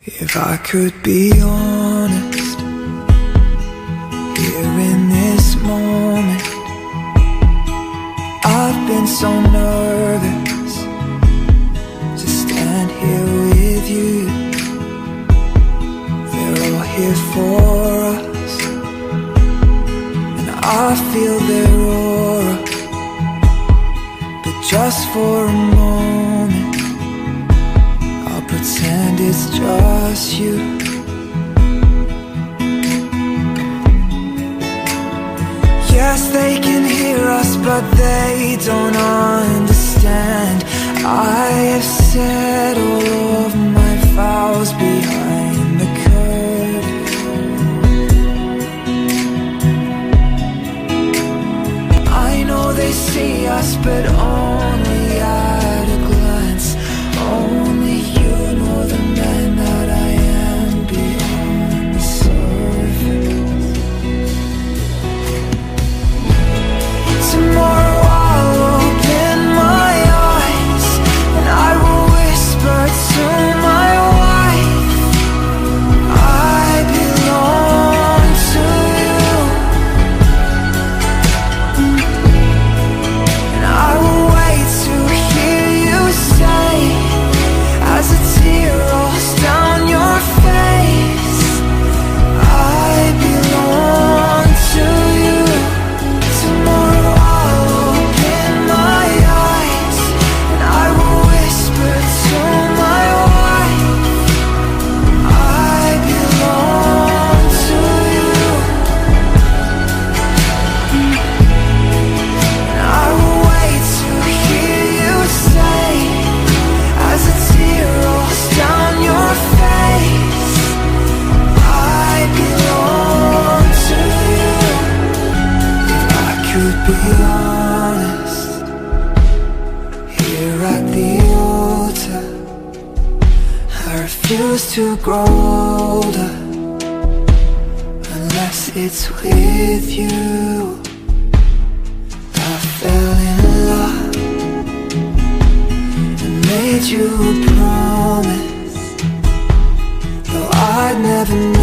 If I could be honest, here in this moment, I've been so nervous to stand here with you. They're all here for us, and I feel their aura, but just for a moment. Pretend it's just you. Yes, they can hear us, but they don't understand. I have said all of my vows behind the curtain. I know they see us, but only to grow older Unless it's with you. I fell in love And made you a promise Though I'd never